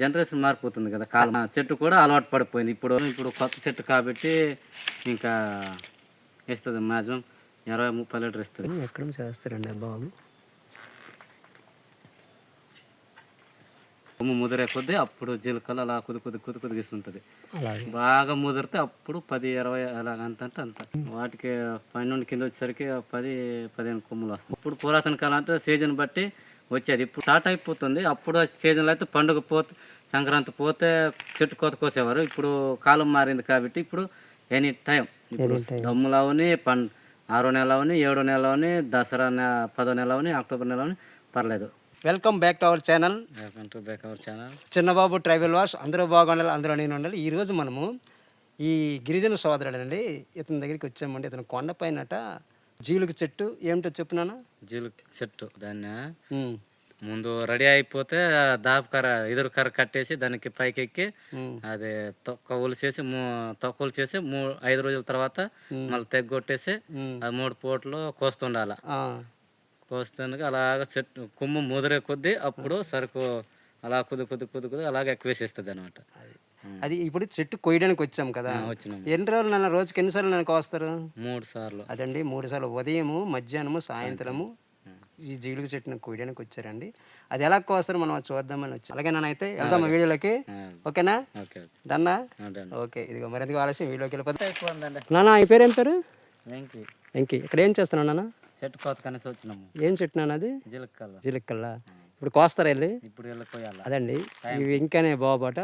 Generation మారిపోతుంది కదా కాలం. చెట్టు కూడా అలవాటు పడిపోయింది. ఇప్పుడు ఇప్పుడు కొత్త చెట్టు కాబట్టి ఇంకా ఇస్తుంది మ్యాక్సిమం ఇరవై ముప్పై లీటర్ ఇస్తుంది ఎక్కడ చేస్తారండి బాబు? కొమ్ము ముదిరే కొద్దీ అప్పుడు జీలకలు అలా కొద్ది కొద్ది కొద్ది కొద్దిగా ఇస్తుంటుంది బాగా ముదిరితే అప్పుడు పది ఇరవై అలాగ అంత అంటే అంత. వాటికి పన్నెండు కింద వచ్చేసరికి పది పదిహేను కొమ్ములు వస్తాయి. ఇప్పుడు పురాతన కాలం అంటే సీజన్ బట్టి వచ్చేది. ఇప్పుడు స్టార్ట్ అయిపోతుంది. అప్పుడు సీజన్లో అయితే పండుగ పోతే సంక్రాంతి పోతే చెట్టు కోత కోసేవారు. ఇప్పుడు కాలం మారింది కాబట్టి ఇప్పుడు ఎనీ టైం ఇప్పుడు దమ్ములు అవని పం ఆరో నెల అవని ఏడో నెల అవని దసరా నె పదో నెల అవని అక్టోబర్ నెల అవని పర్లేదు. Welcome back to our channel welcome to back our channel Chinnababu tribal wash అందరూ బాగుండాలి అందరూ నేను ఉండాలి. ఈరోజు మనము ఈ గిరిజన సోదరుడండి ఇతని దగ్గరికి వచ్చామండి. ఇతను కొండపైనట జీలుగు చెట్టు. ఏమిటో చెప్పునానా జీలు చెట్టు దాన్ని ముందు రెడీ అయిపోతే దాపు కర్ర ఎదురు కర్ర కట్టేసి దానికి పైకి ఎక్కి అది తొక్క ఒలిసేసి మూ తొక్క ఒలిసేసి మూ ఐదు రోజుల తర్వాత మళ్ళీ తెగ్గొట్టేసి అది మూడు పూటలు కోస్తుండాల. కోస్తుండగా అలాగ చెట్టు కొమ్ము ముదిరే కొద్దీ అప్పుడు సరుకు అలా కొద్ది కొద్ది కొద్ది కొద్ది అలాగే ఎక్కువేసేస్తుంది అనమాట అది ఇప్పుడు చెట్టు కొయ్యడానికి వచ్చాం కదా. ఎన్ని రోజులు నన్ను రోజుకి ఎన్నిసార్లు నన్ను కోస్తారు? మూడు సార్లు. అదండి మూడు సార్లు ఉదయము మధ్యాహ్నము సాయంత్రము ఈ జీలుగు చెట్టును కొయ్యడానికి వచ్చారండి. అది ఎలా కోస్తారు మనం చూద్దామని వచ్చి. అలాగే నన్నైతే వెళ్దామా వీడియోలోకి. ఓకేనా? Okay okay. డన్నా? డన్. ఓకే ఇదిగో మరింత ఆలస్యం? వీడియోకి వెళ్ళిపోతే నాన్న ఈ పేరు ఏం పేరు? వెంకి. ఇంకి ఇక్కడ ఏం చేస్తున్నావు నాన్న? చెట్టు కోత కనేసి వచ్చినాము. ఏం చెట్టు నాన్న అది? జీలకల్ల జీలుక్కల్లా ఇప్పుడు కోస్తారా వెళ్ళి? ఇప్పుడు వెళ్ళిపోయాల అదండి. ఈ వెంకనే బాబట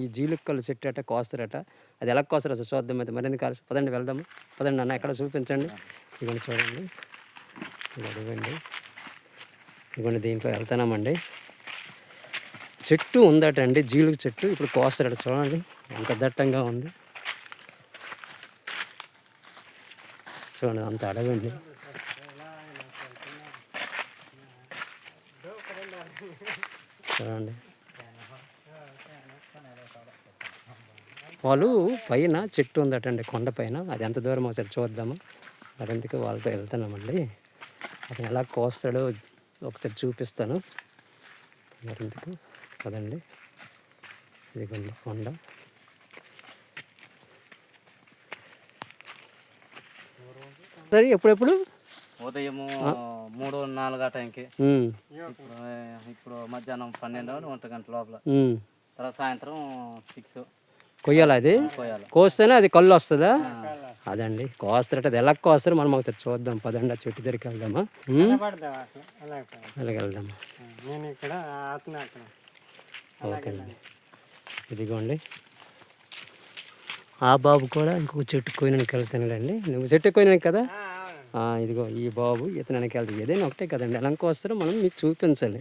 ఈ జీలుక్కలు చెట్టు అట కోస్తారట. అది ఎలా కోస్తారు అసలు చూద్దాం అయితే. మరింత ఆలస్యం? పదండి వెళ్దాము. పదండి అన్న ఎక్కడ చూపించండి. ఇదిగోండి చూడండి. ఇది ఇవ్వండి దీంట్లో వెళ్తున్నామండి. చెట్టు ఉందట అండి జీలుగు చెట్టు. ఇప్పుడు కోస్తారట చూడండి ఎంత దట్టంగా ఉంది. చూడండి అంత అడగండి. చూడండి. వాళ్ళు పైన చెట్టు ఉందటండి కొండ పైన. అది ఎంత దూరం ఒకసారి చూద్దాము. అదంతకు వాళ్ళతో వెళ్తున్నామండి. అతను ఎలా కోస్తాడో ఒకసారి చూపిస్తాను. మరింతకు కదండి ఇదిగోండి కొండ. సరే ఎప్పుడెప్పుడు? ఉదయము మూడు నాలుగు ఆ టైంకి. ఇప్పుడు మధ్యాహ్నం పన్నెండు ఒంటి గంట లోపల. తర్వాత సాయంత్రం సిక్స్. కొయ్యాలి అది? కోస్తేనే అది కళ్ళు వస్తుందా? అదండి కోస్తారట అది ఎలా కోస్తారు మనం ఒకసారి చూద్దాం. పదండి ఆ చెట్టు దగ్గరికి వెళ్దామా? అలాగే వెళ్దామా ఓకే అండి ఇదిగోండి. ఆ బాబు కూడా ఇంకొక చెట్టు కొయినానికి వెళ్తానులేండి నువ్వు చెట్టు కొయినానికి కదా? ఇదిగో ఈ బాబు ఇతనానికి వెళ్తుంది. ఏదైనా ఒకటే కదండి. ఎలా వస్తారో మనం మీకు చూపించాలి.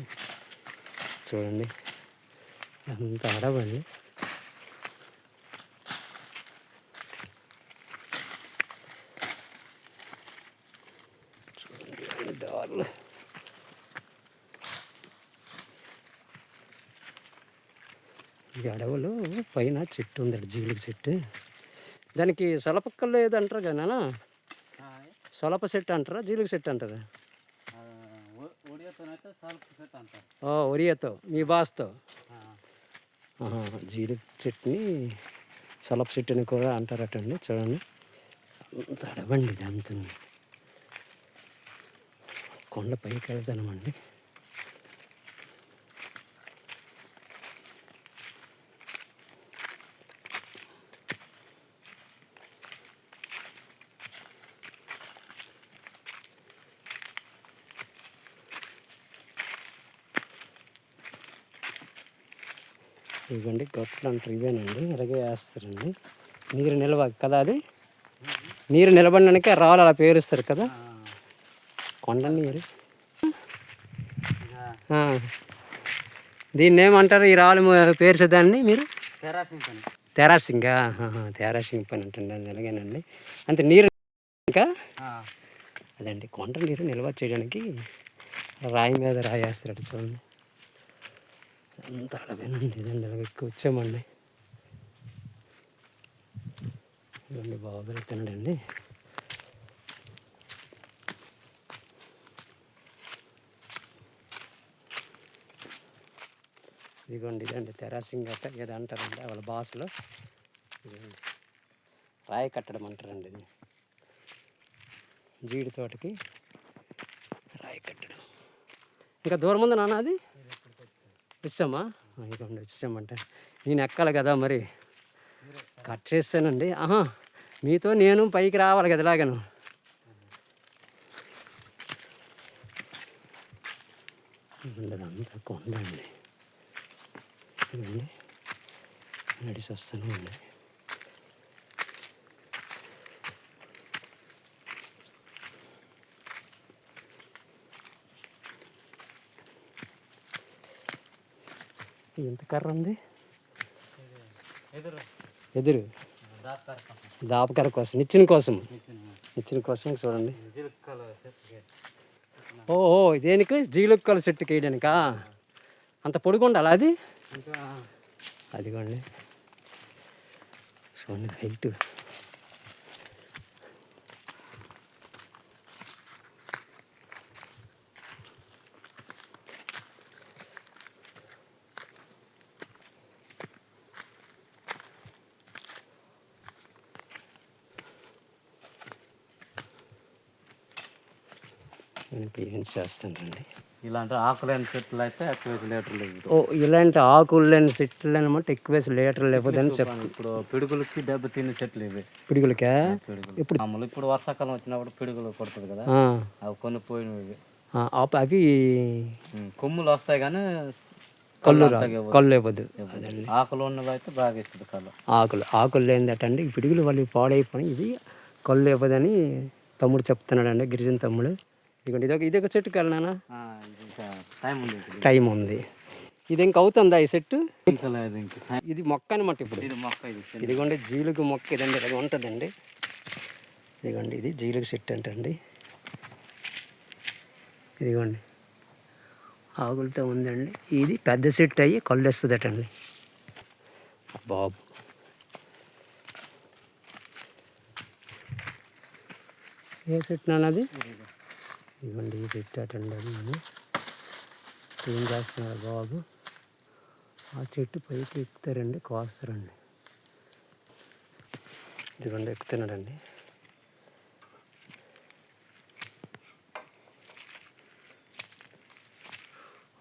చూడండి. ఎంత అడవండి. దారులు ఈ అడవులు పైన చెట్టు ఉందట జీలుగు చెట్టు. దానికి సొలపక్కల్లో ఏదో అంటారు కదా సొలప చెట్టు అంటారా జీలుగు చెట్టు అంటారా? ఓ ఒరియాతో మీ బాస్తో. జీలుగు చెట్టుని సొలప చెట్టుని కూడా అంటారటండి చూడండి. అంత అడవండి ఇదంతా. కొండ పైకి వెళ్తామండి ఇవ్వండి గొప్పలు అంటారు ఇవేనండి ఇలాగే వేస్తారండి. నీరు నిలవ కదా అది? నీరు నిలబడినాక రాళ్ళు అలా పేరుస్తారు కదా? కొండ నీరు ఆ. దీన్ని ఏమంటారు? ఈ రాళ్ళు పేర్చేదాన్ని మీరు? తెరాసింగా తెరాసింగ్ పని అంటండి అది ఎలాగేనండి అంతే నీరు ఇంకా? అదండి కొండ నీరు నిల్వ చేయడానికి రాయి మీద రాయి చూడండి. అంత అడవేనండి ఇదండి. ఎక్కువ వచ్చామండి. ఇదండి బాగా వెళ్తున్నాడండి ఇదిగోండి ఇదండి తెరాసింగ్ గట్ట ఏదో అంటారండి వాళ్ళ భాషలో ఇదిగోండి. రాయి కట్టడం అంటారండి ఇది. జీడి తోటకి రాయి కట్టడం. ఇంకా దూరం ఉంది నాన్న అది? ఇచ్చామా ఇదిగోండి ఇచ్చామంటే నేను ఎక్కాలి కదా మరి. కట్ చేస్తానండి. ఆహా మీతో నేను పైకి రావాలి కదా ఇలాగను. ఉండదు అంత కొండండి. ఇదిగోండి నడిచి వస్తాను అండి ఎంత కర్ర ఉంది? ఎదురు. దాపకర కోసం. నిచ్చిన కోసం. నిచ్చిన కోసం చూడండి. జీలకల చెట్టు ఓ ఓ దేనికి జీలుక్కల చెట్టు వేయడానికా అంత పొడుగు ఉండాలి అది? ఇంకా అదిగోండి. చూడండి హైట్. నేను పేరెంట్స్ చేస్తానండి ఇలాంటి ఆకులైన చెట్లు అయితే ఎక్కువ లీటర్లు ఇవ్వదు ఓ ఇలాంటి ఆకులు లేని చెట్లు అనమాట ఎక్కువ వేసి లీటర్లు లేకపోతే చెప్ప ఇప్పుడు పిడుగులకి దెబ్బ చెట్లు ఇవి. పిడుగులకా? పిడుగులు. ఇప్పుడు మామూలు ఇప్పుడు వర్షాకాలం వచ్చినప్పుడు పిడుగులు కొడుతుంది కదా. అవి కొన్ని పోయినవి అవి కొమ్ములు వస్తాయి కానీ కళ్ళు. కళ్ళు ఇవ్వదు. ఆకులు ఉన్నవి అయితే బాగా ఇస్తుంది కళ్ళు. ఆకులు ఆకులు లేదటండి ఈ పిడుగులు వాళ్ళు పాడైపోయి ఇది కళ్ళు ఇవ్వదని తమ్ముడు చెప్తున్నాడండి. గిరిజన తమ్ముడు. ఇదిగోండి ఇదొక ఇదొక ఇది ఇంకా టైం ఉంది ఇది. టైం ఉంది. ఇది ఇంక అవుతుందా ఈ చెట్టు? ఇంకా లేదు ఇంకా. టైం- ఇది మొక్క అనమాట ఇప్పుడు ఇదిగోండి జీలుగు మొక్క ఇదండి ఇలా ఉంటుందండి. ఇదిగోండి ఇది జీలుగు చెట్టు అంటండి. ఇదిగోండి. ఆకులతో ఉందండి. ఇది పెద్ద చెట్టు అయ్యి కళ్ళు వస్తుందటండి బాబు. ఏ చెట్టు నాన్నది? ఇదిగోండి ఈ చెట్టు అటండి అది ఏం చేస్తున్నారు బాబు. ఆ చెట్టు పైకి ఎక్కుతారండి కోస్తారండి. ఇదిగోండి ఎక్కుతున్నాడండి.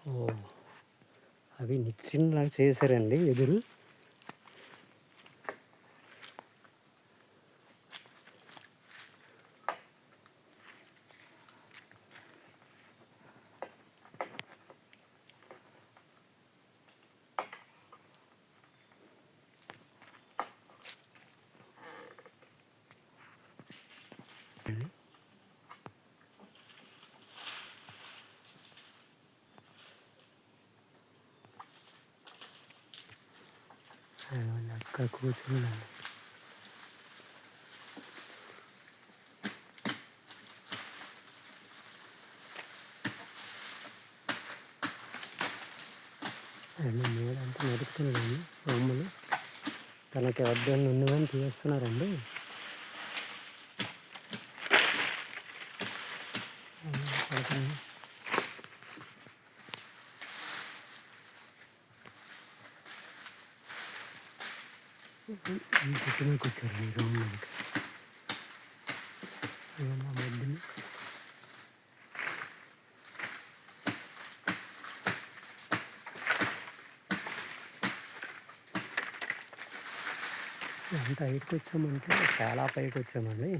ఓ అవి నిచ్చినలాగా చేశారండి ఎదురు. అదిగోండి అక్కడ కూర్చున్నాను అన్నీ మేడంతా నడుపుతున్నాడండి బొమ్మలు తనకి వద్దని ఉన్నవని తీస్తున్నారండి పడుతుంది ఈ చెట్టు మీద కూర్చోరు ఈ రూమ్ మీద ఏమన్నా ఎంత హైట్కి వచ్చామంటే చాలా పైకి వచ్చామండి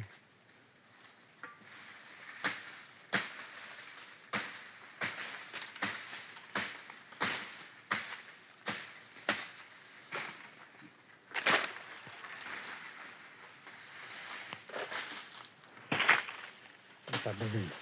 పడ్డదండి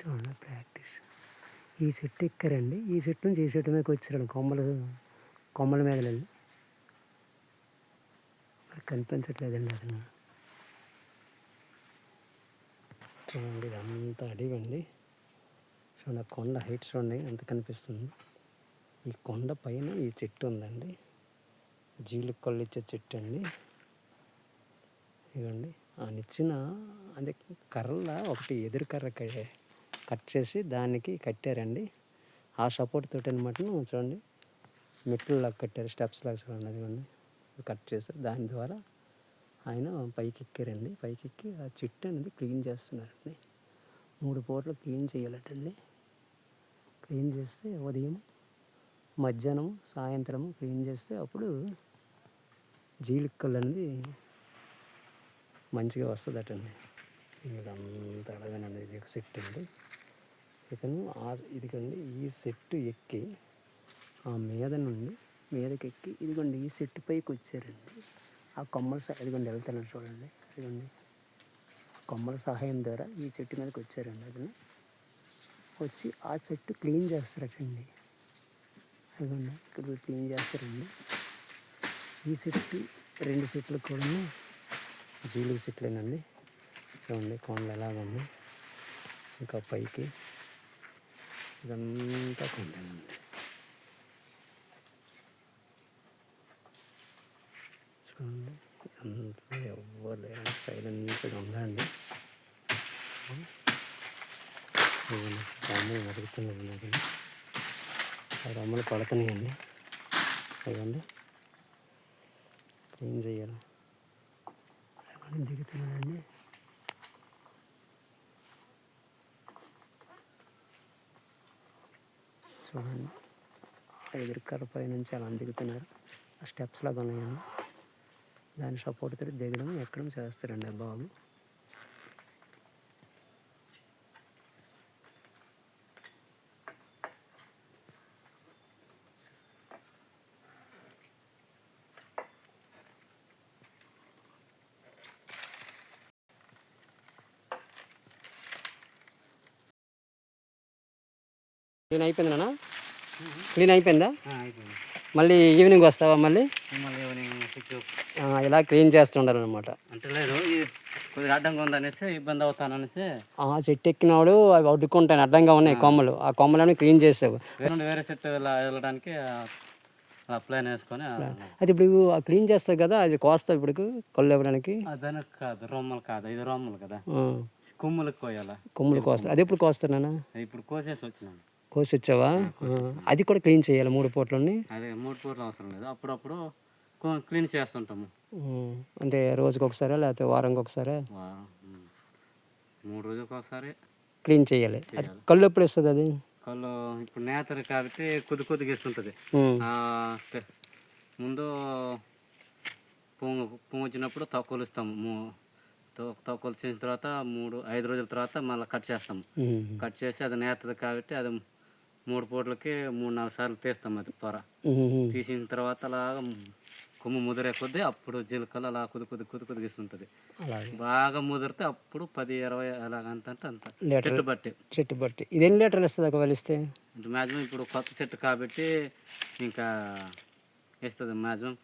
చూడండి ప్రాక్టీస్. ఈ సెట్ ఎక్కారండి? ఈ సెట్ నుంచి ఈ సెట్ మీదకి వచ్చారండి కొమ్మలు కొమ్మల మీద వెళ్ళి. కనిపించట్లేదండి అతను చూడండి ఇదంతా అడివండి. అండి చూడండి ఆ కొండ హైట్ చూడండి ఎంత కనిపిస్తుంది. ఈ కొండ పైన ఈ చెట్టు ఉందండి. జీలు కళ్ళు ఇచ్చే చెట్టు అండి. ఇవ్వండి ఆ నిచ్చిన అదే కర్రల ఒకటి ఎదురు కర్ర క- కట్ చేసి దానికి కట్టారండి. ఆ సపోర్ట్ తోటి అనమాట చూడండి మెట్లు లాగా కట్టారు స్టెప్స్ లాగా చూడండి అదిగోండి. కట్ చేశారు. దాని ద్వారా ఆయన పైకి ఎక్కారండి పైకి ఎక్కి ఆ చెట్టు అనేది క్లీన్ చేస్తున్నారండి. మూడు పూటలు క్లీన్ చేయాలటండి. క్లీన్ చేస్తే ఉదయం మధ్యాహ్నం సాయంత్రం క్లీన్ చేస్తే అప్పుడు జీలిక్కలు అనేది మంచిగా వస్తుందటండి. ఇదంతా అడగనండి. ఇది ఒక సెట్ అండి. ఇతను ఆ ఇదిగోండి ఈ సెట్టు ఎక్కి ఆ మీద నుండి మీదకెక్కి ఇదిగోండి ఈ సెట్టు పైకి వచ్చారండి ఆ కొమ్మల సహా ఇదిగోండి వెళ్తున్నాడు చూడండి. ఇదిగోండి కొమ్మల సహాయం ద్వారా ఈ చెట్టు మీదకి వచ్చారండి అతను. వచ్చి ఆ చెట్టు క్లీన్ చేస్తారటండి. అదిగోండి ఇక్కడ క్లీన్ చేస్తారండి. ఈ చెట్టు రెండు చెట్లు కూడా జీలుగు చెట్లేనండి చూడండి కొండలు ఎలాగుంది ఇంకా పైకి ఇదంతా కొండలండి. అంతా ఎవ్వరు సైలెన్స్గా ఉందండి రమ్మలు మరుగుతున్నాయి ఆ రమ్మలు పడుతున్నాయండి అవ్వండి ఏం చెయ్యాలి అవన్నీ దిగుతున్నానండి చూడండి. ఎదురు కర్ర పై నుంచి అలా దిగుతున్నారు ఆ స్టెప్స్ లాగా ఉన్నాయండి దాని సపోర్ట్ తోటి దిగడం ఎక్కడం చేస్తారండి ఆ బాబు. నేను అయిపోయింది నాన్న. క్లీన్ అయిపోయిందా? అయిపోయింది. మళ్ళీ ఈవినింగ్ వస్తావా మళ్ళీ? ఇలా క్లీన్ చేస్తుండాలి అనమాట అంటే లేదు కొద్దిగా అడ్డంగా ఉందనేసి ఇబ్బంది అవుతాననేసి. ఆ చెట్టు ఎక్కినవాడు అవి అడ్డుకుంటాయి అడ్డంగా ఉన్నాయి కొమ్మలు. ఆ కొమ్మలను క్లీన్ చేసావు. వేరే చెట్టు ఇలా వెళ్ళడానికి ప్లాన్ వేసుకొని అది ఇప్పుడు క్లీన్ చేస్తావు కదా అది కోస్తావు ఇప్పుడు కళ్ళు ఇవ్వడానికి? దానికి కాదు రొమ్మలు కాదు ఇది రొమ్మలు కదా. కొమ్ములకు కోయాల. కొమ్ములు కోస్తారు అది ఎప్పుడు కోస్తారు నాన్న? ఇప్పుడు కోసేసి వచ్చినాను. కోసి వచ్చావా అది కూడా క్లీన్ చేయాలి మూడు పూటలని అదే మూడు పూటలు అవసరం లేదు. అప్పుడప్పుడు క్లీన్ చేస్తుంటాము. అంటే రోజుకి ఒకసారా లేకపోతే వారంకి ఒకసారా. మూడు రోజులకు ఒకసారి. క్లీన్ చేయాలి. అది కళ్ళు ఎప్పుడు ఇస్తుంది అది? కళ్ళు ఇప్పుడు నేతరు కాబట్టి కొద్ది కొద్దిగా ఇస్తుంటుంది ముందు పొంగు పొంగు వచ్చినప్పుడు తక్కువలుస్తాము మూ తక్కువలు చేసిన తర్వాత మూడు ఐదు రోజుల తర్వాత మళ్ళీ కట్ చేస్తాము. కట్ చేసి అది నేతది కాబట్టి అది మూడు పూటలకి మూడు నాలుగు సార్లు తీస్తాం అది పొర. తీసిన తర్వాత అలాగా కొమ్ము ముదిరే కొద్దీ అప్పుడు జీలకర్ర అలా కొద్ది కొద్దిగా ఇస్తుంటుంది. అలాగే. బాగా ముదిరితే అప్పుడు పది ఇరవై అలాగ అంత అంటే అంత. లీటర్ చెట్టు బట్టి. చెట్టు బట్టి. ఇది ఎన్ని లీటర్లు ఇస్తుంది ఒక వలిస్తే అంటే మ్యాక్సిమం ఇప్పుడు కొత్త చెట్టు కాబట్టి ఇంకా ఇస్తుంది మ్యాక్సిమం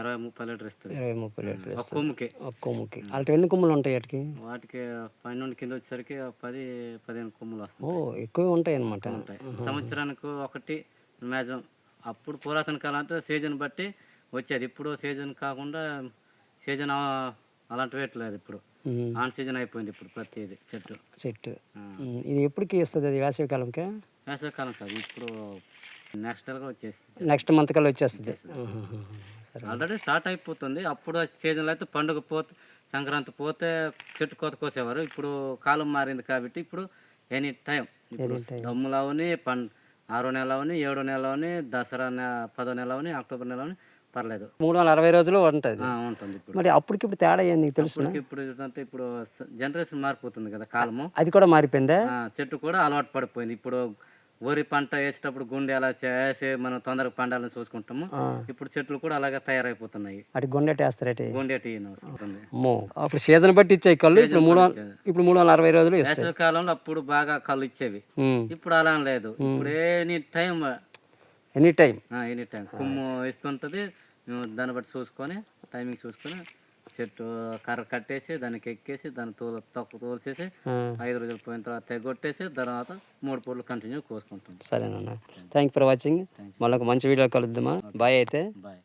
ఇరవై ముప్పై లీటర్ ఇస్తుంది. ఇరవై ముప్పై లీటర్లు ఒక కొమ్ముకి ఒక కొమ్ముకి అలాంటి ఎన్ని కొమ్ములు ఉంటాయి వాటికి? వాటికి పైన నుండి కింద వచ్చేసరికి పది పదిహేను కొమ్ములు వస్తాయి. ఓ ఎక్కువ ఉంటాయి అనమాట ఉంటాయి. సంవత్సరానికి ఒకటి మ్యాక్సిమం. అప్పుడు పురాతన కాలం అంటే సీజన్ బట్టి వచ్చేది. ఇప్పుడు సీజన్ కాకుండా సీజన్ అలాంటి వేయట్లేదు ఇప్పుడు. ఆన్ సీజన్ అయిపోయింది ఇప్పుడు ప్రతిది చెట్టు. చెట్టు. ఇది ఎప్పటికి ఇస్తుంది అది వేసవి కాలంకే వేసవికాలం కాదు ఇప్పుడు నెక్స్ట్ వచ్చేస్తుంది. నెక్స్ట్ మంత్ కల్లా వచ్చేస్తుంది. ఆల్రెడీ స్టార్ట్ అయిపోతుంది. అప్పుడు సీజన్లో అయితే పండుగ పోతే సంక్రాంతి పోతే చెట్టు కోత కోసేవారు. ఇప్పుడు కాలం మారింది కాబట్టి ఇప్పుడు ఎనీ టైం ఇప్పుడు దమ్ములు అవని పం ఆరో నెల అవని ఏడో నెల అవని దసరా పదో నెల అవని అక్టోబర్ నెల అవని పర్లేదు. మూడు వందల అరవై రోజులు ఉంటుంది. ఉంటుంది ఇప్పుడు. మరి అప్పటికి ఇప్పుడు తేడా ఏంది తెలుసు ఇప్పుడు ఇప్పుడు జనరేషన్ మారిపోతుంది కదా కాలము. అది కూడా మారిపోయిందా? చెట్టు కూడా అలవాటు పడిపోయింది. ఇప్పుడు వరి పంట వేసేటప్పుడు గుండె అలా చేసి మనం తొందరగా పండాలని చూసుకుంటాము. ఇప్పుడు చెట్లు కూడా అలాగే తయారైపోతున్నాయి. అటు గుండె వేస్తారటి గుండెటి అమ్మో అప్పుడు సీజన్ బట్టి ఇచ్చాయి కళ్ళు ఇప్పుడు మూడు వందల ఇప్పుడు మూడు వందల అరవై రోజులు వేసవి కాలంలో అప్పుడు బాగా కళ్ళు ఇచ్చేవి. ఇప్పుడు అలా లేదు. ఇప్పుడు any time any time any time కుమ్ము ఇస్తుంటుంది దాన్ని బట్టి చూసుకొని టైమింగ్ చూసుకొని చెట్టు కర్ర కట్టేసి దానికి ఎక్కేసి దాన్ని తోలు తొక్క ఆ, ఐదు రోజులు పోయిన తర్వాత తెగొట్టేసి తర్వాత మూడు పూటలు కంటిన్యూ కోసుకుంటాం. సరేనన్నా. థ్యాంక్ ఫర్ వాచింగ్ మళ్ళీ ఒక మంచి వీడియో కలుద్దామా? బాయ్ అయితే. బాయ్.